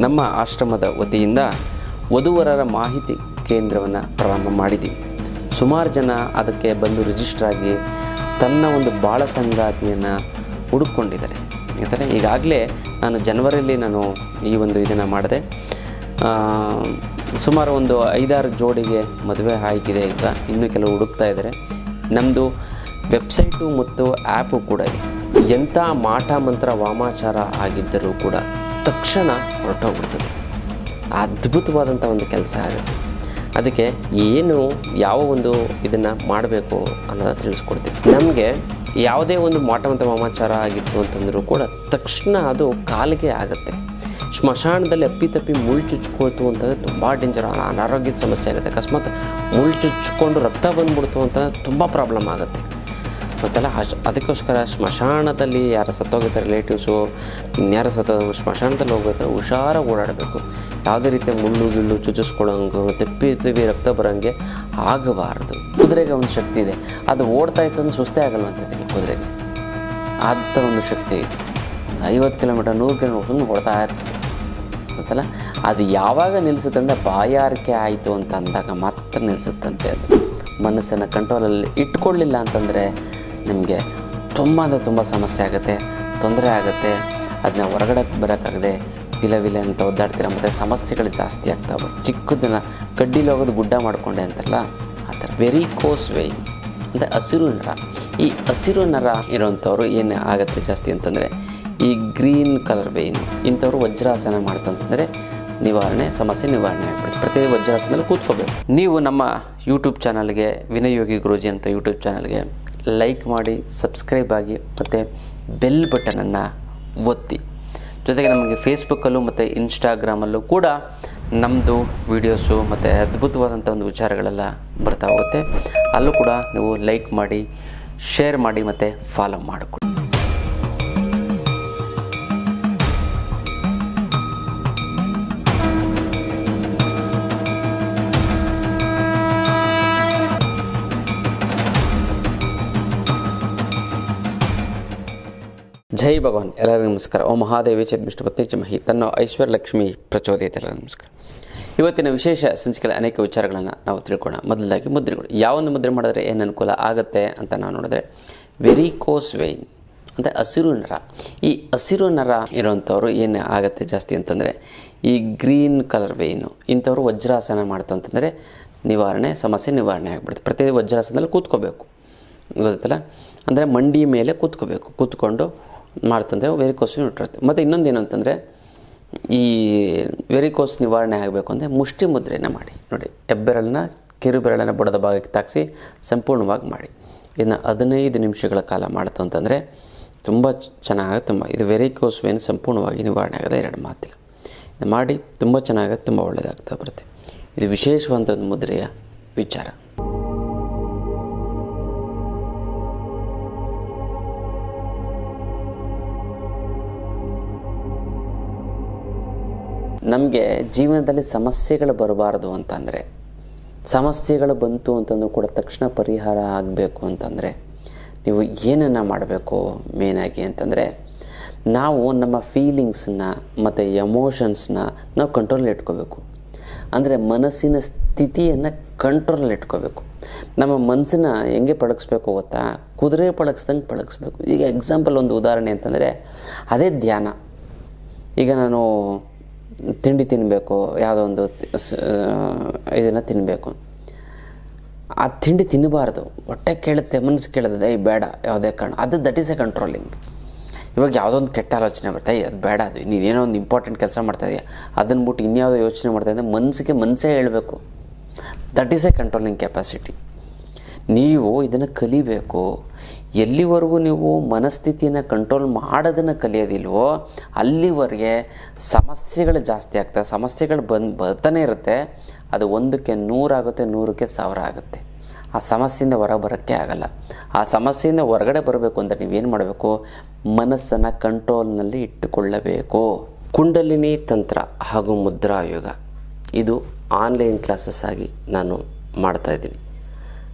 ನಮ್ಮ ಆಶ್ರಮದ ವತಿಯಿಂದ ವಧುವರರ ಮಾಹಿತಿ ಕೇಂದ್ರವನ್ನು ಪ್ರಾರಂಭ ಮಾಡಿದ್ದೀವಿ ಸುಮಾರು ಜನ ಅದಕ್ಕೆ ಬಂದು ರಿಜಿಸ್ಟರ್ ಆಗಿ ತನ್ನ ಒಂದು ಬಾಳ ಸಂಗಾತಿಯನ್ನು ಹುಡುಕೊಂಡಿದ್ದಾರೆ ಯಾಕಂದರೆ ಈಗಾಗಲೇ ನಾನು ಜನವರಿಯಲ್ಲಿ ನಾನು ಈ ಒಂದು ಇದನ್ನು ಮಾಡಿದೆ. ಸುಮಾರು ಒಂದು ಐದಾರು ಜೋಡಿಗೆ ಮದುವೆ ಆಗಿದೆ ಈಗ. ಇನ್ನೂ ಕೆಲವು ಹುಡುಕ್ತಾ ಇದ್ದಾರೆ. ನಮ್ಮದು ವೆಬ್ಸೈಟು ಮತ್ತು ಆ್ಯಪು ಕೂಡ ಇದೆ. ಎಂಥ ಮಾಟ ಮಂತ್ರ ವಾಮಾಚಾರ ಆಗಿದ್ದರೂ ಕೂಡ ತಕ್ಷಣ ಹೊರಟೋಗ್ಬಿಡ್ತದೆ. ಅದ್ಭುತವಾದಂಥ ಒಂದು ಕೆಲಸ ಆಗುತ್ತೆ. ಅದಕ್ಕೆ ಏನು ಯಾವ ಒಂದು ಇದನ್ನು ಮಾಡಬೇಕು ಅನ್ನೋದನ್ನು ತಿಳಿಸ್ಕೊಡ್ತೀವಿ. ನಮಗೆ ಯಾವುದೇ ಒಂದು ಮಾಟಮಂತ ಮಾಮಾಚಾರ ಆಗಿತ್ತು ಅಂತಂದರೂ ಕೂಡ ತಕ್ಷಣ ಅದು ಕಾಲಿಗೆ ಆಗುತ್ತೆ. ಸ್ಮಶಾನದಲ್ಲಿ ಅಪ್ಪಿತಪ್ಪಿ ಮುಳ್ಳು ಚುಚ್ಕೊಳ್ತು ಅಂತಂದರೆ ತುಂಬ ಡೇಂಜರ್ ಅನಾರೋಗ್ಯದ ಸಮಸ್ಯೆ ಆಗುತ್ತೆ. ಅಕಸ್ಮಾತ್ ಮುಳ್ಳು ಚುಚ್ಕೊಂಡು ರಕ್ತ ಬಂದ್ಬಿಡ್ತು ಅಂತಂದರೆ ತುಂಬ ಪ್ರಾಬ್ಲಮ್ ಆಗುತ್ತೆ. ಗೊತ್ತಲ್ಲ ಅದಕ್ಕೋಸ್ಕರ ಸ್ಮಶಾನದಲ್ಲಿ ಯಾರು ಸತ್ತೋಗಿದ್ದ ರಿಲೇಟಿವ್ಸು ಯಾರ ಸತ್ತ ಸ್ಮಶಾನದಲ್ಲಿ ಹೋಗ್ಬೇಕಾದ್ರೆ ಹುಷಾರಾಗಿ ಓಡಾಡಬೇಕು. ಯಾವುದೇ ರೀತಿಯ ಮುಳ್ಳು, ಗಿಳ್ಳು ಚುಚ್ಚಿಸ್ಕೊಳ್ಳೋಂಗು ತೆಪ್ಪಿ ತಿಪ್ಪಿ ರಕ್ತ ಬರೋಂಗೆ ಆಗಬಾರ್ದು. ಕುದುರೆಗೆ ಒಂದು ಶಕ್ತಿ ಇದೆ. ಅದು ಓಡ್ತಾ ಇತ್ತು ಅಂದ್ರೆ ಸುಸ್ತೇ ಆಗಲ್ವಂತದಕ್ಕೆ ಕುದುರೆಗೆ. ಅಂಥ ಒಂದು ಶಕ್ತಿ ಇದೆ. ಐವತ್ತು ಕಿಲೋಮೀಟರ್, ನೂರು ಕಿಲೋಮೀಟರ್ ಓಡ್ತಾ ಇರ್ತದೆ. ಗೊತ್ತಲ್ಲ ಅದು ಯಾವಾಗ ನಿಲ್ಲಿಸುತ್ತೆ ಅಂದರೆ ಬಾಯಾರಿಕೆ ಆಯಿತು ಅಂತ ಅಂದಾಗ ಮಾತ್ರ ನಿಲ್ಲಿಸುತ್ತಂತೆ ಅದು. ಮನಸ್ಸನ್ನು ಕಂಟ್ರೋಲಲ್ಲಿ ಇಟ್ಕೊಳ್ಳಿಲ್ಲ ಅಂತಂದರೆ ನಿಮಗೆ ತುಂಬ ಅಂದರೆ ತುಂಬ ಸಮಸ್ಯೆ ಆಗುತ್ತೆ, ತೊಂದರೆ ಆಗುತ್ತೆ ಅದನ್ನ ಹೊರಗಡೆ ಬರೋಕ್ಕಾಗದೆ ವಿಲ ವಿಲ ಅಂತ ಒದ್ದಾಡ್ತೀರ, ಮತ್ತು ಸಮಸ್ಯೆಗಳು ಜಾಸ್ತಿ ಆಗ್ತಾವೆ ಚಿಕ್ಕದನ್ನ ಕಡ್ಡಿಲಿ ಹೋಗೋದು ಗುಡ್ಡ ಮಾಡಿಕೊಂಡೆ ಅಂತಲ್ಲ, ಆ ಥರ. ವೆರಿ ಕೋಸ್ ವೇ ಅಂದರೆ ಹಸಿರು ನರ. ಈ ಹಸಿರು ನರ ಇರೋವಂಥವ್ರು ಏನು ಆಗುತ್ತೆ ಜಾಸ್ತಿ ಅಂತಂದರೆ, ಈ ಗ್ರೀನ್ ಕಲರ್ ವೇನು ಇಂಥವ್ರು ವಜ್ರಾಸನ ಮಾಡ್ತು ಅಂತಂದರೆ ನಿವಾರಣೆ, ಸಮಸ್ಯೆ ನಿವಾರಣೆ ಆಗ್ಬಿಡುತ್ತೆ. ಪ್ರತಿ ವಜ್ರಾಸನದಲ್ಲಿ ಕೂತ್ಕೋಬೇಕು. ನೀವು ನಮ್ಮ ಯೂಟ್ಯೂಬ್ ಚಾನಲ್ಗೆ ವಿನಯೋಗಿ ಗುರುಜಿ ಗುರೂಜಿ ಅಂತ ಯೂಟ್ಯೂಬ್ ಚಾನಲ್ಗೆ ಲೈಕ್ ಮಾಡಿ ಸಬ್ಸ್ಕ್ರೈಬ್ ಆಗಿ, ಮತ್ತು ಬೆಲ್ ಬಟನನ್ನು ಒತ್ತಿ. ಜೊತೆಗೆ ನಮಗೆ ಫೇಸ್ಬುಕ್ಕಲ್ಲೂ ಮತ್ತು ಇನ್ಸ್ಟಾಗ್ರಾಮಲ್ಲೂ ಕೂಡ ನಮ್ಮದು ವೀಡಿಯೋಸು ಮತ್ತು ಅದ್ಭುತವಾದಂಥ ಒಂದು ವಿಚಾರಗಳೆಲ್ಲ ಬರ್ತಾ ಹೋಗುತ್ತೆ. ಅಲ್ಲೂ ಕೂಡ ನೀವು ಲೈಕ್ ಮಾಡಿ ಶೇರ್ ಮಾಡಿ ಮತ್ತು ಫಾಲೋ ಮಾಡಿಕೊಡಿ. ಜೈ ಭಗವಾನ್. ಎಲ್ಲರಿಗೂ ನಮಸ್ಕಾರ. ಓ ಮಹಾದೇವಿ ಚೇತ್ ವಿಷ್ಣುಪತ್ನಿ ಚಮಹಿ ತನ್ನ ಐಶ್ವರ್ಯ ಲಕ್ಷ್ಮಿ ಪ್ರಚೋದಯತೆ ಎಲ್ಲರಿಗೂ ನಮಸ್ಕಾರ. ಇವತ್ತಿನ ವಿಶೇಷ ಸಂಚಿಕೆಯ ಅನೇಕ ವಿಚಾರಗಳನ್ನು ನಾವು ತಿಳ್ಕೊಳ್ಳೋಣ. ಮೊದಲಾಗಿ ಮುದ್ರೆಗಳು. ಯಾವೊಂದು ಮುದ್ರೆ ಮಾಡಿದ್ರೆ ಏನು ಅನುಕೂಲ ಆಗುತ್ತೆ ಅಂತ ನಾವು ನೋಡಿದ್ರೆ, ವೆರಿಕೋಸ್ ವೈನ್ ಅಂದರೆ ಹಸಿರು ನರ. ಈ ಹಸಿರು ನರ ಇರುವಂಥವ್ರು ಏನು ಆಗುತ್ತೆ ಜಾಸ್ತಿ ಅಂತಂದರೆ, ಈ ಗ್ರೀನ್ ಕಲರ್ ವೇಯ್ನು. ಇಂಥವ್ರು ವಜ್ರಾಸನ ಮಾಡ್ತು ಅಂತಂದರೆ ನಿವಾರಣೆ, ಸಮಸ್ಯೆ ನಿವಾರಣೆ ಆಗಿಬಿಡುತ್ತೆ. ಪ್ರತಿ ವಜ್ರಾಸನದಲ್ಲಿ ಕೂತ್ಕೋಬೇಕು. ಗೊತ್ತಲ್ಲ ಅಂದರೆ ಮಂಡಿ ಮೇಲೆ ಕೂತ್ಕೋಬೇಕು. ಕೂತ್ಕೊಂಡು ಮಾಡ್ತಂದರೆ ವೆರಿಕೋಸ್ ಇಟ್ಟಿರುತ್ತೆ. ಮತ್ತು ಇನ್ನೊಂದು ಏನು ಅಂತಂದರೆ ಈ ವೆರಿಕೋಸ್ ನಿವಾರಣೆ ಆಗಬೇಕು ಅಂದರೆ ಮುಷ್ಟಿ ಮುದ್ರೆಯನ್ನು ಮಾಡಿ. ನೋಡಿ, ಹೆಬ್ಬೆರಳನ್ನ, ಕಿರುಬೆರಳನ್ನ ಬುಡದ ಭಾಗಕ್ಕೆ ತಾಗಿಸಿ ಸಂಪೂರ್ಣವಾಗಿ ಮಾಡಿ. ಇನ್ನು ಹದಿನೈದು ನಿಮಿಷಗಳ ಕಾಲ ಮಾಡ್ತು ಅಂತಂದರೆ ತುಂಬ ಚೆನ್ನಾಗಿ ತುಂಬ, ಇದು ವೆರಿಕೋಸ್ ವೇನ್ ಸಂಪೂರ್ಣವಾಗಿ ನಿವಾರಣೆ ಆಗದೆ ಎರಡು ಮಾತಿಲ್ಲ. ಇದು ಮಾಡಿ, ತುಂಬ ಚೆನ್ನಾಗಿ, ತುಂಬ ಒಳ್ಳೆಯದಾಗ್ತಾ ಬರುತ್ತೆ. ಇದು ವಿಶೇಷವಾದ ಒಂದು ಮುದ್ರೆಯ ವಿಚಾರ. ನಮಗೆ ಜೀವನದಲ್ಲಿ ಸಮಸ್ಯೆಗಳು ಬರಬಾರ್ದು ಅಂತಂದರೆ, ಸಮಸ್ಯೆಗಳು ಬಂತು ಅಂತಂದು ಕೂಡ ತಕ್ಷಣ ಪರಿಹಾರ ಆಗಬೇಕು ಅಂತಂದರೆ, ನೀವು ಏನನ್ನು ಮಾಡಬೇಕು ಮೇನಾಗಿ ಅಂತಂದರೆ, ನಾವು ನಮ್ಮ ಫೀಲಿಂಗ್ಸನ್ನ ಮತ್ತು ಎಮೋಷನ್ಸ್ನ ನಾವು ಕಂಟ್ರೋಲ್ ಇಟ್ಕೋಬೇಕು. ಅಂದರೆ ಮನಸ್ಸಿನ ಸ್ಥಿತಿಯನ್ನು ಕಂಟ್ರೋಲ್ ಇಟ್ಕೋಬೇಕು. ನಮ್ಮ ಮನಸ್ಸನ್ನ ಹೆಂಗೆ ಪಳಗಿಸ್ಬೇಕು ಗೊತ್ತಾ? ಕುದುರೆ ಪಳಗಿಸ್ದಂಗೆ ಪಳಗಿಸ್ಬೇಕು. ಈಗ ಎಕ್ಸಾಂಪಲ್ ಒಂದು ಉದಾಹರಣೆ ಅಂತಂದರೆ, ಅದೇ ಧ್ಯಾನ. ಈಗ ನಾನು ತಿಂಡಿ ತಿನ್ನಬೇಕು ಯಾವುದೋ ಒಂದು ಇದನ್ನು ತಿನ್ನಬೇಕು ಆ ತಿಂಡಿ ತಿನ್ನಬಾರ್ದು ಹೊಟ್ಟೆ ಕೇಳುತ್ತೆ, ಮನಸ್ಸು ಕೇಳುತ್ತದೆ, ಏಯ್, ಬೇಡ, ಯಾವುದೇ ಕಾರಣ. ಅದು ದಟ್ ಈಸ್ ಎ ಕಂಟ್ರೋಲಿಂಗ್ ಇವಾಗ ಯಾವುದೋ ಒಂದು ಕೆಟ್ಟ ಆಲೋಚನೆ ಬರ್ತಾ ಅದು ಬೇಡ, ಅದು ನೀನೇನೋ ಒಂದು ಇಂಪಾರ್ಟೆಂಟ್ ಕೆಲಸ ಮಾಡ್ತಾ ಇದೆಯಾ? ಅದನ್ನು ಬಿಟ್ಟು ಇನ್ಯಾವುದೋ ಯೋಚನೆ ಮಾಡ್ತಾ ಇದ್ದರೆ ಮನಸ್ಸಿಗೆ ಮನಸ್ಸೇ ಹೇಳಬೇಕು. That is a controlling capacity ನೀವು ಇದನ್ನು ಕಲಿಬೇಕು ಎಲ್ಲಿವರೆಗೂ ನೀವು ಮನಸ್ಥಿತಿಯನ್ನು ಕಂಟ್ರೋಲ್ ಮಾಡೋದನ್ನು ಕಲಿಯೋದಿಲ್ವೋ ಅಲ್ಲಿವರೆಗೆ ಸಮಸ್ಯೆಗಳು ಜಾಸ್ತಿ ಆಗ್ತವೆ ಸಮಸ್ಯೆಗಳು ಬಂದು ಬರ್ತಾನೆ ಇರುತ್ತೆ. ಅದು ಒಂದಕ್ಕೆ ನೂರಾಗುತ್ತೆ ನೂರಕ್ಕೆ ಸಾವಿರ ಆಗುತ್ತೆ. ಆ ಸಮಸ್ಯೆಯಿಂದ ಹೊರ ಬರೋಕ್ಕೆ ಆಗಲ್ಲ. ಆ ಸಮಸ್ಯೆಯಿಂದ ಹೊರಗಡೆ ಬರಬೇಕು ಅಂತ ನೀವೇನು ಮಾಡಬೇಕು? ಮನಸ್ಸನ್ನು ಕಂಟ್ರೋಲ್ನಲ್ಲಿ ಇಟ್ಟುಕೊಳ್ಳಬೇಕು. ಕುಂಡಲಿನಿ ತಂತ್ರ ಹಾಗೂ ಮುದ್ರಾಯೋಗ. ಇದು ಆನ್ಲೈನ್ ಕ್ಲಾಸಸ್ ಆಗಿ ನಾನು ಮಾಡ್ತಾಯಿದ್ದೀನಿ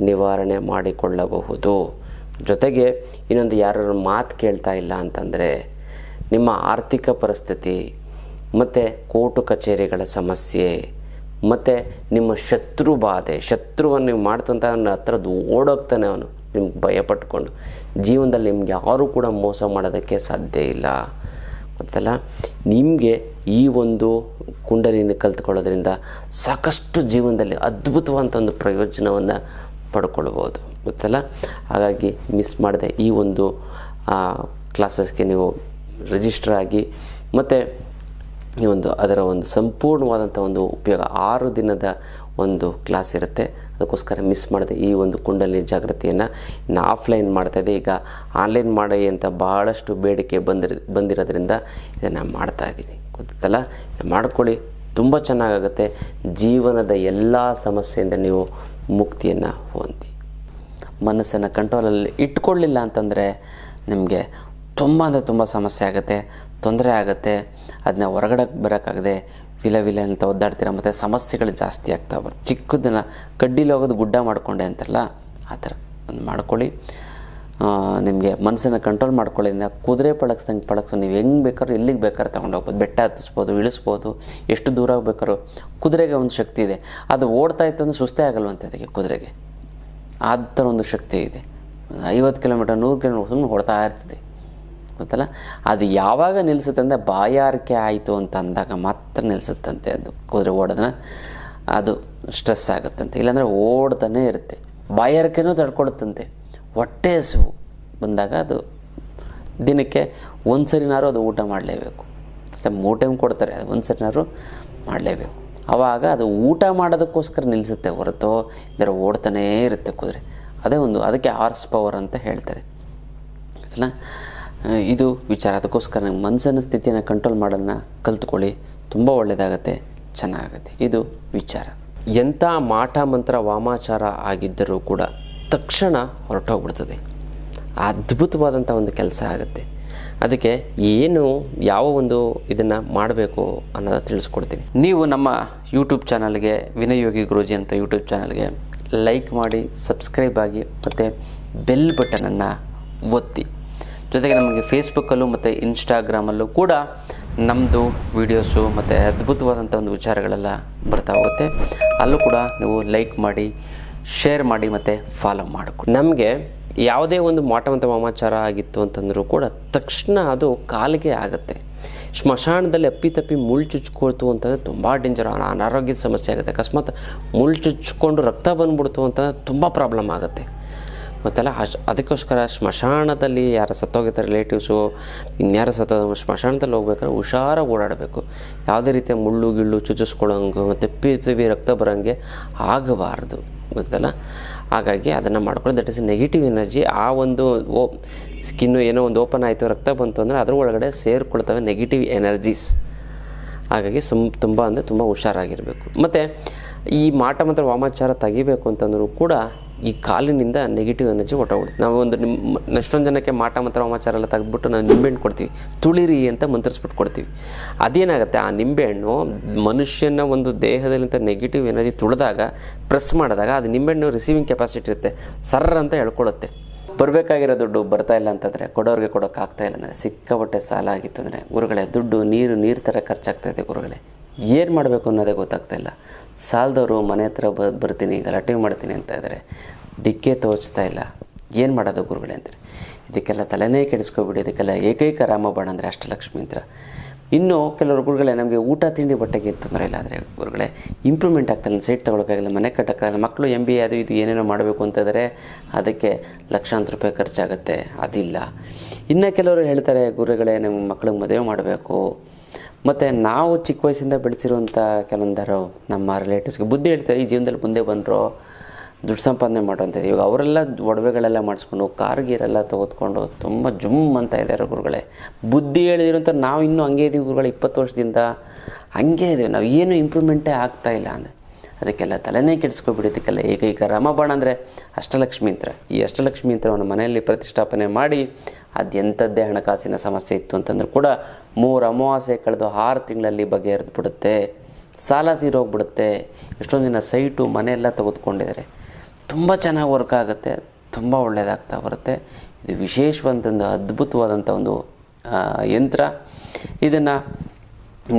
ನಿವಾರಣೆ ಮಾಡಿಕೊಳ್ಳಬಹುದು. ಜೊತೆಗೆ ಇನ್ನೊಂದು ಯಾರು ಮಾತು ಕೇಳ್ತಾ ಇಲ್ಲ ಅಂತಂದರೆ ನಿಮ್ಮ ಆರ್ಥಿಕ ಪರಿಸ್ಥಿತಿ, ಮತ್ತು ಕೋರ್ಟು ಕಚೇರಿಗಳ ಸಮಸ್ಯೆ, ಮತ್ತು ನಿಮ್ಮ ಶತ್ರು ಬಾಧೆ, ಶತ್ರುವನ್ನು ನೀವು ಮಾಡ್ತಂತ ಅವನ ಓಡೋಗ್ತಾನೆ ಅವನು. ನಿಮ್ಗೆ ಭಯಪಟ್ಕೊಂಡು ಜೀವನದಲ್ಲಿ ನಿಮ್ಗೆ ಯಾರೂ ಕೂಡ ಮೋಸ ಮಾಡೋದಕ್ಕೆ ಸಾಧ್ಯ ಇಲ್ಲ. ಗೊತ್ತಲ್ಲ? ನಿಮಗೆ ಈ ಒಂದು ಕುಂಡಲಿನ ಕಲ್ತ್ಕೊಳ್ಳೋದ್ರಿಂದ ಸಾಕಷ್ಟು ಜೀವನದಲ್ಲಿ ಅದ್ಭುತವಾದಂಥ ಒಂದು ಪ್ರಯೋಜನವನ್ನು ಪಡ್ಕೊಳ್ಬೋದು. ಗೊತ್ತಲ್ಲ? ಹಾಗಾಗಿ ಮಿಸ್ ಮಾಡದೆ ಈ ಒಂದು ಕ್ಲಾಸಸ್ಗೆ ನೀವು ರಿಜಿಸ್ಟರ್ ಆಗಿ, ಮತ್ತು ಈ ಒಂದು ಅದರ ಒಂದು ಸಂಪೂರ್ಣವಾದಂಥ ಒಂದು ಉಪಯೋಗ ಆರು ದಿನದ ಒಂದು ಕ್ಲಾಸ್ ಇರುತ್ತೆ. ಅದಕ್ಕೋಸ್ಕರ ಮಿಸ್ ಮಾಡಿದೆ ಈ ಒಂದು ಕುಂಡಲಿ ಜಾಗೃತಿಯನ್ನು ಇನ್ನು ಆಫ್ಲೈನ್ ಮಾಡ್ತಾಯಿದ್ದೆ ಈಗ ಆನ್ಲೈನ್ ಮಾಡಿ ಅಂತ ಭಾಳಷ್ಟು ಬೇಡಿಕೆ ಬಂದಿರ, ಬಂದಿರೋದ್ರಿಂದ ಇದನ್ನು ಮಾಡ್ತಾಯಿದ್ದೀನಿ ಗೊತ್ತಲ್ಲ? ಇದನ್ನು ಮಾಡ್ಕೊಳ್ಳಿ. ತುಂಬ ಚೆನ್ನಾಗಾಗುತ್ತೆ. ಜೀವನದ ಎಲ್ಲ ಸಮಸ್ಯೆಯಿಂದ ನೀವು ಮುಕ್ತಿಯನ್ನು ಹೊಂದಿ. ಮನಸ್ಸನ್ನು ಕಂಟ್ರೋಲಲ್ಲಿ ಇಟ್ಕೊಳ್ಳಿಲ್ಲ ಅಂತಂದರೆ ನಿಮಗೆ ತುಂಬ ಅಂದರೆ ತುಂಬ ಸಮಸ್ಯೆ ಆಗುತ್ತೆ, ತೊಂದರೆ ಆಗುತ್ತೆ ಅದನ್ನ ಹೊರಗಡೆ ಬರೋಕ್ಕಾಗದೆ ವಿಲ ವಿಲ ಅಂತ ಒದ್ದಾಡ್ತೀರ ಮತ್ತು ಸಮಸ್ಯೆಗಳು ಜಾಸ್ತಿ ಆಗ್ತಾ ಬರುತ್ತೆ ಚಿಕ್ಕದನ್ನು ಕಡ್ಡಿಲಿ ಹೋಗೋದು ಗುಡ್ಡ ಮಾಡಿಕೊಂಡೆ ಅಂತಲ್ಲ, ಆ ಥರ ಒಂದು ಮಾಡ್ಕೊಳ್ಳಿ. ನಿಮಗೆ ಮನಸ್ಸನ್ನು ಕಂಟ್ರೋಲ್ ಮಾಡ್ಕೊಳ್ಳಿಂದ ಕುದುರೆ ಪಳಗ್ಸ್ದಂಗೆ ಪಳಗ್ಸು. ನೀವು ಹೆಂಗೆ ಬೇಕಾದ್ರೂ ಎಲ್ಲಿಗೆ ಬೇಕಾದ್ರೆ ತೊಗೊಂಡು ಹೋಗ್ಬೋದು ಬೆಟ್ಟ ಹತ್ತಿಸ್ಬೋದು, ಇಳಿಸ್ಬೋದು. ಎಷ್ಟು ದೂರ ಬೇಕಾದ್ರೂ ಕುದುರೆಗೆ ಒಂದು ಶಕ್ತಿ ಇದೆ. ಅದು ಓಡ್ತಾ ಇತ್ತು ಅಂದರೆ ಸುಸ್ತೇ ಆಗಲ್ವಂತೆ ಅದಕ್ಕೆ ಕುದುರೆಗೆ. ಆ ಥರ ಒಂದು ಶಕ್ತಿ ಇದೆ. ಐವತ್ತು ಕಿಲೋಮೀಟರ್, ನೂರು ಕಿಲೋಮೀಟರ್ ಸುಮ್ಮನೆ ಹೊಡ್ತಾ ಇರ್ತದೆ. ಗೊತ್ತಲ್ಲ? ಅದು ಯಾವಾಗ ನಿಲ್ಲಿಸುತ್ತೆ ಅಂದರೆ ಬಾಯಾರಿಕೆ ಆಯಿತು ಅಂತ ಅಂದಾಗ ಮಾತ್ರ ನಿಲ್ಲಿಸುತ್ತಂತೆ ಅದು ಕುದುರೆ ಓಡೋದನ್ನ. ಅದು ಸ್ಟ್ರೆಸ್ ಆಗುತ್ತಂತೆ. ಇಲ್ಲಾಂದರೆ ಓಡ್ತಾನೆ ಇರುತ್ತೆ. ಬಾಯಾರಿಕೆನೂ ತಡ್ಕೊಳುತ್ತಂತೆ. ಹೊಟ್ಟೆ ಹಸಿವು ಬಂದಾಗ ಅದು ದಿನಕ್ಕೆ ಒಂದು ಸರಿನಾರು ಅದು ಊಟ ಮಾಡಲೇಬೇಕು. ಮೂರು ಟೈಮ್ ಕೊಡ್ತಾರೆ, ಅದು ಒಂದು ಸರಿನಾರು ಮಾಡಲೇಬೇಕು. ಆವಾಗ ಅದು ಊಟ ಮಾಡೋದಕ್ಕೋಸ್ಕರ ನಿಲ್ಲಿಸುತ್ತೆ ಹೊರತು ಇದರ ಓಡ್ತಾನೇ ಇರುತ್ತೆ ಕುದುರೆ. ಅದೇ ಒಂದು, ಅದಕ್ಕೆ ಹಾರ್ಸ್ ಪವರ್ ಅಂತ ಹೇಳ್ತಾರೆ. ಸಲ ಇದು ವಿಚಾರ. ಅದಕ್ಕೋಸ್ಕರ ನಂಗೆ ಮನಸ್ಸಿನ ಸ್ಥಿತಿಯನ್ನು ಕಂಟ್ರೋಲ್ ಮಾಡೋದನ್ನ ಕಲ್ತ್ಕೊಳ್ಳಿ. ತುಂಬ ಒಳ್ಳೆಯದಾಗತ್ತೆ ಚೆನ್ನಾಗತ್ತೆ. ಇದು ವಿಚಾರ. ಎಂಥ ಮಾಟ ಮಂತ್ರ ವಾಮಾಚಾರ ಆಗಿದ್ದರೂ ಕೂಡ ತಕ್ಷಣ ಹೊರಟೋಗ್ಬಿಡ್ತದೆ. ಅದ್ಭುತವಾದಂಥ ಒಂದು ಕೆಲಸ ಆಗುತ್ತೆ. ಅದಕ್ಕೆ ಏನು ಯಾವ ಒಂದು ಇದನ್ನು ಮಾಡಬೇಕು ಅನ್ನೋದನ್ನು ತಿಳಿಸ್ಕೊಡ್ತೀನಿ. ನೀವು ನಮ್ಮ ಯೂಟ್ಯೂಬ್ ಚಾನಲ್ಗೆ, ವಿನಯೋಗಿ ಗುರುಜಿ ಅಂತ ಯೂಟ್ಯೂಬ್ ಚಾನಲ್ಗೆ ಲೈಕ್ ಮಾಡಿ, ಸಬ್ಸ್ಕ್ರೈಬ್ ಆಗಿ ಮತ್ತು ಬೆಲ್ ಬಟನನ್ನು ಒತ್ತಿ. ಜೊತೆಗೆ ನಮಗೆ ಫೇಸ್ಬುಕ್ಕಲ್ಲೂ ಮತ್ತು ಇನ್ಸ್ಟಾಗ್ರಾಮಲ್ಲೂ ಕೂಡ ನಮ್ಮದು ವೀಡಿಯೋಸು ಮತ್ತು ಅದ್ಭುತವಾದಂಥ ಒಂದು ವಿಚಾರಗಳೆಲ್ಲ ಬರ್ತಾ ಹೋಗುತ್ತೆ. ಅಲ್ಲೂ ಕೂಡ ನೀವು ಲೈಕ್ ಮಾಡಿ ಶೇರ್ ಮಾಡಿ ಮತ್ತು ಫಾಲೋ ಮಾಡಿಕೊಡಿ ನಮಗೆ ಯಾವುದೇ ಒಂದು ಮಾಟವಂತ ವಾಮಾಚಾರ ಆಗಿತ್ತು ಅಂತಂದರೂ ಕೂಡ ತಕ್ಷಣ ಅದು ಕಾಲಿಗೆ ಆಗುತ್ತೆ. ಸ್ಮಶಾನದಲ್ಲಿ ಅಪ್ಪಿತಪ್ಪಿ ಮುಳ್ಳು ಚುಚ್ಕೊಳ್ತು ಅಂತಂದರೆ ತುಂಬ ಡೇಂಜರ್ ಅನಾರೋಗ್ಯದ ಸಮಸ್ಯೆ ಆಗುತ್ತೆ. ಅಕಸ್ಮಾತ್ ಮುಳ್ಳು ಚುಚ್ಕೊಂಡು ರಕ್ತ ಬಂದ್ಬಿಡ್ತು ಅಂತಂದರೆ ತುಂಬ ಪ್ರಾಬ್ಲಮ್ ಆಗುತ್ತೆ. ಮತ್ತೆಲ್ಲ ಅದಕ್ಕೋಸ್ಕರ ಸ್ಮಶಾನದಲ್ಲಿ ಯಾರು ಸತ್ತೋಗಿರ್ತಾರೆ ರಿಲೇಟಿವ್ಸು ಇನ್ಯಾರು ಸತ್ತೋದ ಸ್ಮಶಾನದಲ್ಲಿ ಹೋಗ್ಬೇಕಾದ್ರೆ ಹುಷಾರಾಗಿ ಓಡಾಡಬೇಕು. ಯಾವುದೇ ರೀತಿಯ ಮುಳ್ಳು, ಗಿಳ್ಳು ಚುಚ್ಚಿಸ್ಕೊಳ್ಳೋಂಗೆ ಮತ್ತು ಪಿ ರಕ್ತ ಬರೋಂಗೆ ಆಗಬಾರ್ದು. ಗೊತ್ತಲ್ಲ? ಹಾಗಾಗಿ ಅದನ್ನು ಮಾಡ್ಕೊಳ್ಳಿ ದಟ್ ಇಸ್ ನೆಗೆಟಿವ್ ಎನರ್ಜಿ ಆ ಒಂದು ಓ ಸ್ಕಿನ್ನು ಏನೋ ಒಂದು ಓಪನ್ ಆಯಿತು, ರಕ್ತ ಬಂತು ಅಂದರೆ ಅದ್ರ ಒಳಗಡೆ ಸೇರಿಕೊಳ್ತವೆ ನೆಗೆಟಿವ್ ಎನರ್ಜೀಸ್ ಹಾಗಾಗಿ ಸುಮ್, ತುಂಬ ಅಂದರೆ ತುಂಬ ಹುಷಾರಾಗಿರಬೇಕು. ಮತ್ತು ಈ ಮಾಟ ಮಾತ್ರ ವಾಮಾಚಾರ ತೆಗಿಬೇಕು ಅಂತಂದರೂ ಕೂಡ ಈ ಕಾಲಿನಿಂದ ನೆಗೆಟಿವ್ ಎನರ್ಜಿ ಹೊಟ್ಟೋಗ್ಬಿಡುತ್ತೆ ನಾವು ಒಂದು ನಿಮ್ಮ ಎಷ್ಟೊಂದು ಜನಕ್ಕೆ ಮಾಟ ಮಂತ್ರ ವಾಮಾಚಾರ ಎಲ್ಲ ತೆಗೆದ್ಬಿಟ್ಟು ನಾವು ನಿಂಬೆಹಣ್ಣು ಕೊಡ್ತೀವಿ. ತುಳಿರಿ ಅಂತ ಮಂತ್ರಿಸ್ಬಿಟ್ಟು ಕೊಡ್ತೀವಿ. ಅದೇನಾಗುತ್ತೆ? ಆ ನಿಂಬೆಹಣ್ಣು ಮನುಷ್ಯನ ಒಂದು ದೇಹದಲ್ಲಿಂತ ನೆಗೆಟಿವ್ ಎನರ್ಜಿ ತುಳಿದಾಗ ಪ್ರೆಸ್ ಮಾಡಿದಾಗ ಅದು ನಿಂಬೆಹಣ್ಣು ರಿಸೀವಿಂಗ್ ಕೆಪಾಸಿಟಿ ಇರುತ್ತೆ. ಸರ್ರ ಅಂತ ಹೇಳ್ಕೊಳ್ಳುತ್ತೆ. ಬರಬೇಕಾಗಿರೋ ದುಡ್ಡು ಬರ್ತಾ ಇಲ್ಲ ಅಂತಂದರೆ, ಕೊಡೋರಿಗೆ ಕೊಡೋಕ್ಕಾಗ್ತಾ ಇಲ್ಲ ಅಂದರೆ, ಸಿಕ್ಕಾಪಟ್ಟೆ ಸಾಲ ಆಗಿತ್ತು ಅಂದರೆ, ಗುರುಗಳೇ, ದುಡ್ಡು ನೀರು ನೀರು ಥರ ಖರ್ಚಾಗ್ತಾಯಿದೆ ಗುರುಗಳೇ. ಏನು ಮಾಡಬೇಕು ಅನ್ನೋದೇ ಗೊತ್ತಾಗ್ತಾ ಇಲ್ಲ. ಸಾಲದವರು ಮನೆ ಹತ್ರ ಬ, ಬರ್ತೀನಿ, ಗಲಾಟೆ ಮಾಡ್ತೀನಿ ಅಂತ ಇದ್ದಾರೆ ದಿಕ್ಕೇ ತೋಚ್ತಾ ಇಲ್ಲ. ಏನು ಮಾಡೋದು ಗುರುಗಳೇ ಅಂತಾರೆ ಇದಕ್ಕೆಲ್ಲ ತಲೆನೇ ಕೆಡಿಸ್ಕೊಬಿಡಿ, ಇದಕ್ಕೆಲ್ಲ ಏಕೈಕ ರಾಮಬಾಣ ಅಂದರೆ ಅಷ್ಟಲಕ್ಷ್ಮಿ ಅಂತ. ಇನ್ನು ಕೆಲವರು ಗುರುಗಳೇ ನಮಗೆ ಊಟ, ತಿಂಡಿ, ಬಟ್ಟೆಗೆ ತೊಂದರೆ ಇಲ್ಲ ಆದರೆ ಗುರುಗಳೇ ಇಂಪ್ರೂವ್ಮೆಂಟ್ ಆಗ್ತಾಯಿಲ್ಲ ಸೈಟ್ ತೊಗೊಳಕ್ಕಾಗಿಲ್ಲ, ಮನೆ ಕಟ್ಟೋಕ್ಕಾಗಲ್ಲ ಮಕ್ಕಳು ಎಂ ಬಿ ಎ ಅದು ಇದು ಏನೇನೋ ಮಾಡಬೇಕು ಅಂತಂದರೆ ಅದಕ್ಕೆ ಲಕ್ಷಾಂತರ ರೂಪಾಯಿ ಖರ್ಚಾಗುತ್ತೆ. ಅದಿಲ್ಲ. ಇನ್ನು ಕೆಲವರು ಹೇಳ್ತಾರೆ, ಗುರುಗಳೇ, ನಮ್ಮ ಮಕ್ಳಿಗೆ ಮದುವೆ ಮಾಡಬೇಕು. ಮತ್ತು ನಾವು ಚಿಕ್ಕ ವಯಸ್ಸಿಂದ ಬೆಳೆಸಿರುವಂಥ ಕೆಲವೊಂದರು ನಮ್ಮ ರಿಲೇಟಿವ್ಸ್ಗೆ ಬುದ್ಧಿ ಹೇಳ್ತಾರೆ, ಈ ಜೀವನದಲ್ಲಿ ಮುಂದೆ ಬಂದರು ದುಡ್ಡು ಸಂಪಾದನೆ ಮಾಡುವಂಥದ್ದು ಇವಾಗ ಅವರೆಲ್ಲ ಒಡವೆಗಳೆಲ್ಲ ಮಾಡಿಸ್ಕೊಂಡು ಕಾರ್ ಗೀರೆಲ್ಲ ತೆಗೆದುಕೊಂಡು ತುಂಬ ಜುಮ್ ಅಂತ ಇದ್ದಾರೆ ಗುರುಗಳೇ. ಬುದ್ಧಿ ಹೇಳಿದಿರೋಂಥ ನಾವು ಇನ್ನೂ ಹಂಗೆ ಇದ್ದೀವಿ ಗುರುಗಳು ಇಪ್ಪತ್ತು ವರ್ಷದಿಂದ. ಹಂಗೆ ಇದ್ದೀವಿ ನಾವು ಏನು ಇಂಪ್ರೂವ್ಮೆಂಟೇ ಆಗ್ತಾ ಇಲ್ಲ ಅಂದರೆ. ಅದಕ್ಕೆಲ್ಲ ತಲೆನೇ ಕೆಡಿಸ್ಕೊಬಿಡಿದ್ದಕ್ಕೆಲ್ಲ ಏಕೈಕ ರಾಮಬಾಣ ಅಂದರೆ ಅಷ್ಟಲಕ್ಷ್ಮಿ ಯಂತ್ರ ಈ ಅಷ್ಟಲಕ್ಷ್ಮಿ ಯಂತ್ರವನ್ನು ಮನೆಯಲ್ಲಿ ಪ್ರತಿಷ್ಠಾಪನೆ ಮಾಡಿ ಅದೆಂಥದ್ದೇ ಹಣಕಾಸಿನ ಸಮಸ್ಯೆ ಇತ್ತು ಅಂತಂದ್ರೂ ಕೂಡ ಮೂರು ಅಮಾವಾಸ್ಯೆ ಕಳೆದು ಆರು ತಿಂಗಳಲ್ಲಿ ಬಗೆಹರಿದು ಬಿಡುತ್ತೆ. ಸಾಲ ತೀರೋಗ್ಬಿಡುತ್ತೆ ಎಷ್ಟೊಂದು ದಿನ ಸೈಟು ಮನೆಯೆಲ್ಲ ತೆಗೆದುಕೊಂಡಿದ್ದಾರೆ. ತುಂಬ ಚೆನ್ನಾಗಿ ವರ್ಕ್ ಆಗುತ್ತೆ. ತುಂಬ ಒಳ್ಳೆಯದಾಗ್ತಾ ಬರುತ್ತೆ. ಇದು ವಿಶೇಷವಾದಂಥ ಅದ್ಭುತವಾದಂಥ ಒಂದು ಯಂತ್ರ. ಇದನ್ನು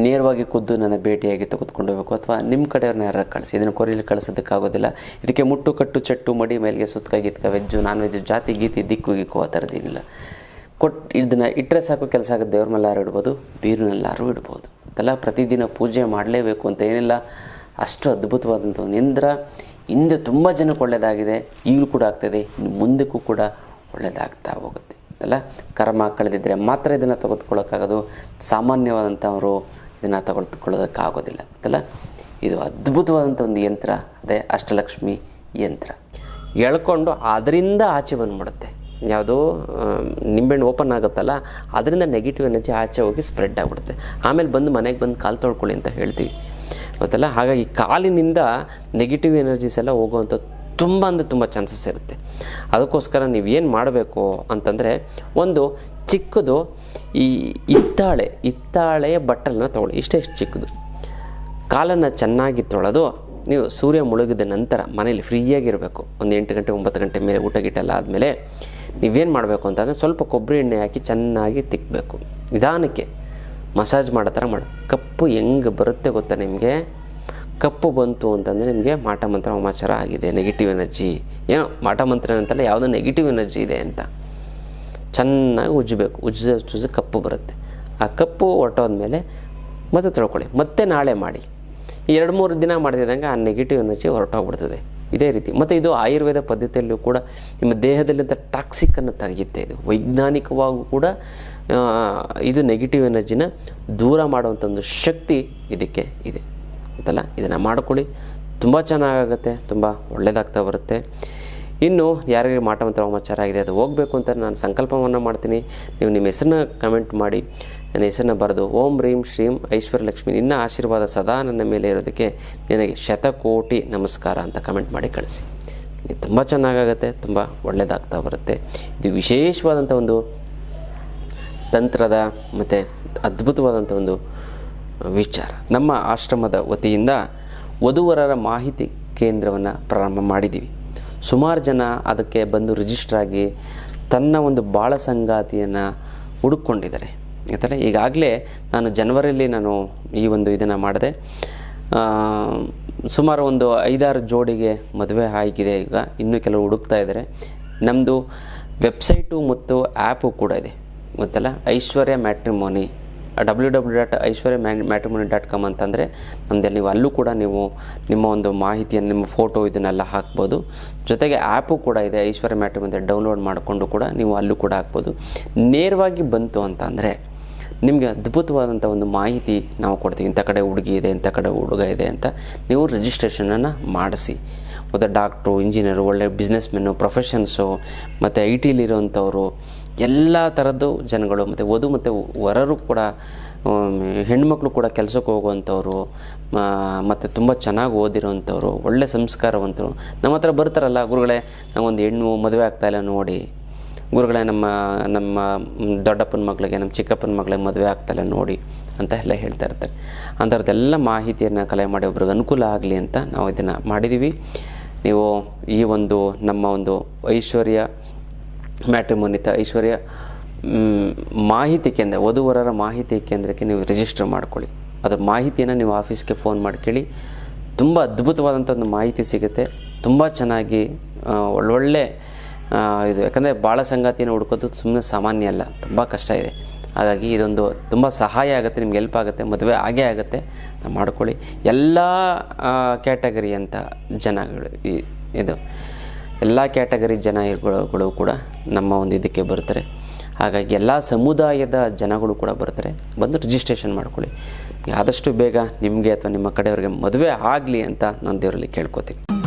ನೇರವಾಗಿ ಖುದ್ದು ನನ್ನ ಭೇಟಿಯಾಗಿ ತೆಗೆದುಕೊಂಡು ಹೋಗಬೇಕು ಅಥವಾ ನಿಮ್ಮ ಕಡೆಯವ್ರನ್ನ ಯಾರು ಕಳಿಸಿ, ಇದನ್ನು ಕೊರಿಯಲ್ಲಿ ಕಳಿಸೋದಕ್ಕಾಗೋದಿಲ್ಲ ಇದಕ್ಕೆ ಮುಟ್ಟು, ಕಟ್ಟು, ಚಟ್ಟು, ಮಡಿ ಮೇಲೆ ಸುತ್ತಕ ಗಿತ್ಕ, ವೆಜ್ಜು ನಾನ್ ವೆಜ್ ಜಾತಿ, ಗೀತಿ, ದಿಕ್ಕು, ಗಿಕ್ಕು ಆ ಥರದ್ದೇನಿಲ್ಲ ಕೊಟ್ಟು ಇದನ್ನು ಇಟ್ಟರೆ ಸಾಕು, ಕೆಲಸ ಆಗುತ್ತೆ ದೇವ್ರ ಮೇಲಾರು ಇಡ್ಬೋದು ಬೀರಿನಲ್ಲಾರು ಇಡ್ಬೋದು. ಅದೆಲ್ಲ ಪ್ರತಿದಿನ ಪೂಜೆ ಮಾಡಲೇಬೇಕು ಅಂತ ಏನಿಲ್ಲ. ಅಷ್ಟು ಅದ್ಭುತವಾದಂಥ ಒಂದು ಇಂದ್ರ. ಹಿಂದೆ ತುಂಬ ಜನಕ್ಕೆ ಒಳ್ಳೆಯದಾಗಿದೆ ಈಗಲೂ ಕೂಡ ಆಗ್ತದೆ. ಇನ್ನು ಮುಂದಕ್ಕೂ ಕೂಡ ಒಳ್ಳೆಯದಾಗ್ತಾ ಹೋಗುತ್ತೆ. ಅಲ್ಲ ಕರ್ಮ ಕಳೆದಿದ್ದರೆ ಮಾತ್ರ ಇದನ್ನು ತೆಗೆದುಕೊಳ್ಳೋಕ್ಕಾಗೋದು. ಸಾಮಾನ್ಯವಾದಂಥವರು ಇದನ್ನು ತೆಗೆದುಕೊಳ್ಳೋದಕ್ಕಾಗೋದಿಲ್ಲ. ಗೊತ್ತಲ್ಲ? ಇದು ಅದ್ಭುತವಾದಂಥ ಒಂದು ಯಂತ್ರ, ಅದೇ ಅಷ್ಟಲಕ್ಷ್ಮಿ ಯಂತ್ರ. ಎಳ್ಕೊಂಡು ಅದರಿಂದ ಆಚೆ ಬಂದುಬಿಡುತ್ತೆ. ಯಾವುದು ನಿಂಬೆಹಣ್ಣು ಓಪನ್ ಆಗುತ್ತಲ್ಲ, ಅದರಿಂದ ನೆಗೆಟಿವ್ ಎನರ್ಜಿ ಆಚೆ ಹೋಗಿ ಸ್ಪ್ರೆಡ್ ಆಗಿಬಿಡುತ್ತೆ. ಆಮೇಲೆ ಬಂದು ಮನೆಗೆ ಬಂದು ಕಾಲು ತೊಳ್ಕೊಳ್ಳಿ ಅಂತ ಹೇಳ್ತೀವಿ. ಗೊತ್ತಲ್ಲ? ಹಾಗಾಗಿ ಕಾಲಿನಿಂದ ನೆಗೆಟಿವ್ ಎನರ್ಜೀಸ್ ಎಲ್ಲ ಹೋಗುವಂಥ ತುಂಬ ಅಂದರೆ ತುಂಬ ಚಾನ್ಸಸ್ ಇರುತ್ತೆ. ಅದಕ್ಕೋಸ್ಕರ ನೀವು ಏನು ಮಾಡಬೇಕು ಅಂತಂದರೆ ಒಂದು ಚಿಕ್ಕದು ಈ ಹಿತ್ತಾಳೆ, ಹಿತ್ತಾಳೆಯ ಬಟ್ಟಲನ್ನ ತೊಗೊಳ್ಳಿ. ಇಷ್ಟೇ ಇಷ್ಟು ಚಿಕ್ಕದು. ಕಾಲನ್ನು ಚೆನ್ನಾಗಿ ತೊಳೆದು ನೀವು ಸೂರ್ಯ ಮುಳುಗಿದ ನಂತರ ಮನೇಲಿ ಫ್ರೀಯಾಗಿರಬೇಕು ಒಂದು ಎಂಟು ಗಂಟೆ, ಒಂಬತ್ತು ಗಂಟೆ ಮೇಲೆ ಊಟ ಗೀಟ ಎಲ್ಲ ಆದಮೇಲೆ ನೀವೇನು ಮಾಡಬೇಕು ಅಂತಂದರೆ ಸ್ವಲ್ಪ ಕೊಬ್ಬರಿ ಎಣ್ಣೆ ಹಾಕಿ ಚೆನ್ನಾಗಿ ತಿಕ್ಕಬೇಕು ನಿಧಾನಕ್ಕೆ ಮಸಾಜ್ ಮಾಡೋ ಥರ ಮಾಡಿ. ಕಪ್ಪು ಹೆಂಗೆ ಬರುತ್ತೆ ಗೊತ್ತಾ ನಿಮಗೆ? ಕಪ್ಪು ಬಂತು ಅಂತಂದರೆ ನಿಮಗೆ ಮಾಟ ಮಂತ್ರ ಸಮಾಚಾರ ಆಗಿದೆ ನೆಗೆಟಿವ್ ಎನರ್ಜಿ ಏನೋ ಮಾಟ ಮಂತ್ರ ಅಂತಲ್ಲ ಯಾವುದೋ ನೆಗೆಟಿವ್ ಎನರ್ಜಿ ಇದೆ ಅಂತ. ಚೆನ್ನಾಗಿ ಉಜ್ಜಬೇಕು ಉಜ್ಜ ಉಜ್ಜ ಕಪ್ಪು ಬರುತ್ತೆ. ಆ ಕಪ್ಪು ಮೇಲೆ ಮತ್ತೆ ತೊಳ್ಕೊಳ್ಳಿ, ಮತ್ತೆ ನಾಳೆ ಮಾಡಿ. ಈ ಎರಡು ಮೂರು ದಿನ ಮಾಡ್ತಿದ್ದಂಗೆ ಆ ನೆಗೆಟಿವ್ ಎನರ್ಜಿ ಹೊರಟೋಗ್ಬಿಡ್ತದೆ. ಇದೇ ರೀತಿ. ಮತ್ತು ಇದು ಆಯುರ್ವೇದ ಪದ್ಧತಿಯಲ್ಲೂ ಕೂಡ ನಿಮ್ಮ ದೇಹದಲ್ಲಿಂದ ಟಾಕ್ಸಿಕ್ಕನ್ನು ತೆಗೆಯುತ್ತೆ ಇದು. ವೈಜ್ಞಾನಿಕವಾಗೂ ಕೂಡ ಇದು ನೆಗೆಟಿವ್ ಎನರ್ಜಿನ ದೂರ ಮಾಡುವಂಥ ಒಂದು ಶಕ್ತಿ ಇದಕ್ಕೆ ಇದೆ. ಗೊತ್ತಲ್ಲ ಇದನ್ನು ಮಾಡ್ಕೊಳ್ಳಿ. ತುಂಬ ಚೆನ್ನಾಗಾಗುತ್ತೆ, ತುಂಬ ಒಳ್ಳೆಯದಾಗ್ತಾ ಬರುತ್ತೆ. ಇನ್ನು ಯಾರಿಗೆ ಮಾಟ ಮಂತ್ರ ಆಗಿದೆ, ಅದು ಹೋಗಬೇಕು ಅಂತ ನಾನು ಸಂಕಲ್ಪವನ್ನು ಮಾಡ್ತೀನಿ. ನೀವು ನಿಮ್ಮ ಹೆಸರನ್ನ ಕಮೆಂಟ್ ಮಾಡಿ, ನನ್ನ ಹೆಸರನ್ನ ಬರೆದು, ಓಂ ರೀಂ ಶ್ರೀಂ ಐಶ್ವರ್ಯ ಲಕ್ಷ್ಮಿ, ನಿನ್ನ ಆಶೀರ್ವಾದ ಸದಾ ನನ್ನ ಮೇಲೆ ಇರೋದಕ್ಕೆ ನಿನಗೆ ಶತಕೋಟಿ ನಮಸ್ಕಾರ ಅಂತ ಕಮೆಂಟ್ ಮಾಡಿ ಕಳಿಸಿ. ತುಂಬ ಚೆನ್ನಾಗಾಗುತ್ತೆ, ತುಂಬ ಒಳ್ಳೆಯದಾಗ್ತಾ ಬರುತ್ತೆ. ಇದು ವಿಶೇಷವಾದಂಥ ಒಂದು ತಂತ್ರದ ಮತ್ತು ಅದ್ಭುತವಾದಂಥ ಒಂದು ವಿಚಾರ. ನಮ್ಮ ಆಶ್ರಮದ ವತಿಯಿಂದ ವಧುವರರ ಮಾಹಿತಿ ಕೇಂದ್ರವನ್ನು ಪ್ರಾರಂಭ ಮಾಡಿದ್ದೀವಿ ಸುಮಾರು ಜನ ಅದಕ್ಕೆ ಬಂದು ರಿಜಿಸ್ಟರ್ ಆಗಿ ತನ್ನ ಒಂದು ಬಾಳ ಸಂಗಾತಿಯನ್ನು ಹುಡುಕೊಂಡಿದ್ದಾರೆ ಯಾಕಂದರೆ ಈಗಾಗಲೇ ನಾನು ಜನವರಿಯಲ್ಲಿ ನಾನು ಈ ಒಂದು ಇದನ್ನು ಮಾಡಿದೆ. ಸುಮಾರು ಒಂದು ಐದಾರು ಜೋಡಿಗೆ ಮದುವೆ ಆಗಿದೆ. ಈಗ ಇನ್ನೂ ಕೆಲವು ಹುಡುಕ್ತಾ ಇದ್ದಾರೆ. ನಮ್ಮದು ವೆಬ್ಸೈಟು ಮತ್ತು ಆ್ಯಪು ಕೂಡ ಇದೆ. ಗೊತ್ತಲ್ಲ? Aishwarya matrimony W W dot Aishwarya ಮ್ಯಾ ಮ್ಯಾಟ್ರಿಮೋನಿ ಡಾಟ್ ಕಾಮ್ ಅಂತಂದರೆ ನಮ್ಮದೇ ನೀವು ಅಲ್ಲೂ ಕೂಡ ನೀವು ನಿಮ್ಮ ಒಂದು ಮಾಹಿತಿಯನ್ನು, ನಿಮ್ಮ ಫೋಟೋ ಇದನ್ನೆಲ್ಲ ಹಾಕ್ಬೋದು. ಜೊತೆಗೆ ಆ್ಯಪು ಕೂಡ ಇದೆ ಐಶ್ವರ್ಯ ಮ್ಯಾಟ್ರಿಮೋನಿ ಡೌನ್ಲೋಡ್ ಮಾಡಿಕೊಂಡು ಕೂಡ ನೀವು ಅಲ್ಲೂ ಕೂಡ ಹಾಕ್ಬೋದು. ನೇರವಾಗಿ ಬಂತು ಅಂತ ನಿಮಗೆ ಅದ್ಭುತವಾದಂಥ ಒಂದು ಮಾಹಿತಿ ನಾವು ಕೊಡ್ತೀವಿ. ಇಂಥ ಕಡೆ ಹುಡುಗಿ ಇದೆ, ಇಂಥ ಕಡೆ ಹುಡುಗ ಇದೆ ಅಂತ ನೀವು ರಿಜಿಸ್ಟ್ರೇಷನನ್ನು ಮಾಡಿಸಿ. ಮತ್ತು ಡಾಕ್ಟ್ರು ಇಂಜಿನಿಯರು ಒಳ್ಳೆ ಬಿಸ್ನೆಸ್ಮೆನ್ನು ಪ್ರೊಫೆಷನ್ಸು ಮತ್ತು ಐ ಟಿಲಿರೋಂಥವ್ರು ಎಲ್ಲ ಥರದ್ದು ಜನಗಳು ಮತ್ತು ವಧು ಮತ್ತು ವರರು ಕೂಡ ಹೆಣ್ಮಕ್ಳು ಕೂಡ ಕೆಲಸಕ್ಕೆ ಹೋಗುವಂಥವ್ರು ಮತ್ತು ತುಂಬ ಚೆನ್ನಾಗಿ ಓದಿರೋವಂಥವ್ರು, ಒಳ್ಳೆ ಸಂಸ್ಕಾರವಂತರು. ನಮ್ಮ ಹತ್ರ ಬರ್ತಾರಲ್ಲ ಗುರುಗಳೇ, ನಾವೊಂದು ಹೆಣ್ಣು ಮದುವೆ ಆಗ್ತಾಯಿಲ್ಲ ನೋಡಿ. ಗುರುಗಳೇ, ನಮ್ಮ ನಮ್ಮ ದೊಡ್ಡಪ್ಪನ ಮಗಳಿಗೆ, ನಮ್ಮ ಚಿಕ್ಕಪ್ಪನ ಮಗಳಿಗೆ ಮದುವೆ ಆಗ್ತಾಯಿಲ್ಲ ನೋಡಿ ಅಂತ ಎಲ್ಲ ಹೇಳ್ತಾ ಇರ್ತಾರೆ. ಅಂಥವ್ರದ್ದೆಲ್ಲ ಮಾಹಿತಿಯನ್ನು ಕಲೆ ಮಾಡಿ ಒಬ್ರಿಗೆ ಅನುಕೂಲ ಆಗಲಿ ಅಂತ ನಾವು ಇದನ್ನು ಮಾಡಿದ್ದೀವಿ ನೀವು ಈ ಒಂದು ನಮ್ಮ ಒಂದು ಐಶ್ವರ್ಯ ಮ್ಯಾಟ್ರಿಮೋನಿತ ಐಶ್ವರ್ಯ ಮಾಹಿತಿ ಕೇಂದ್ರ, ವಧುವರರ ಮಾಹಿತಿ ಕೇಂದ್ರಕ್ಕೆ ನೀವು ರಿಜಿಸ್ಟರ್ ಮಾಡ್ಕೊಳ್ಳಿ. ಅದರ ಮಾಹಿತಿಯನ್ನು ನೀವು ಆಫೀಸ್ಗೆ ಫೋನ್ ಮಾಡ್ಕೊಳ್ಳಿ ತುಂಬ ಅದ್ಭುತವಾದಂಥ ಒಂದು ಮಾಹಿತಿ ಸಿಗುತ್ತೆ. ತುಂಬ ಚೆನ್ನಾಗಿ ಒಳ್ಳೊಳ್ಳೆ ಇದು, ಯಾಕಂದರೆ ಭಾಳ ಸಂಗಾತಿನ ಹುಡ್ಕೋದು ಸುಮ್ಮನೆ ಸಾಮಾನ್ಯ ಅಲ್ಲ, ತುಂಬ ಕಷ್ಟ ಇದೆ. ಹಾಗಾಗಿ ಇದೊಂದು ತುಂಬ ಸಹಾಯ ಆಗುತ್ತೆ, ನಿಮ್ಗೆ ಹೆಲ್ಪ್ ಆಗುತ್ತೆ, ಮದುವೆ ಆಗೇ ಆಗುತ್ತೆ. ಮಾಡ್ಕೊಳ್ಳಿ. ಎಲ್ಲ ಕ್ಯಾಟಗರಿ ಅಂತ ಜನಗಳು ಈ- ಇದು. ಎಲ್ಲ ಕ್ಯಾಟಗರಿ ಜನ ಇರುಗಳು ಕೂಡ ನಮ್ಮ ಒಂದು ಇದಕ್ಕೆ ಬರ್ತಾರೆ. ಹಾಗಾಗಿ ಎಲ್ಲ ಸಮುದಾಯದ ಜನಗಳು ಕೂಡ ಬರ್ತಾರೆ. ಬಂದು ರಿಜಿಸ್ಟ್ರೇಷನ್ ಮಾಡ್ಕೊಳ್ಳಿ. ಆದಷ್ಟು ಬೇಗ ನಿಮಗೆ ಅಥವಾ ನಿಮ್ಮ ಕಡೆಯವರಿಗೆ ಮದುವೆ ಆಗಲಿ ಅಂತ ನಾನು ದೇವರಲ್ಲಿ ಕೇಳ್ಕೊತೀನಿ.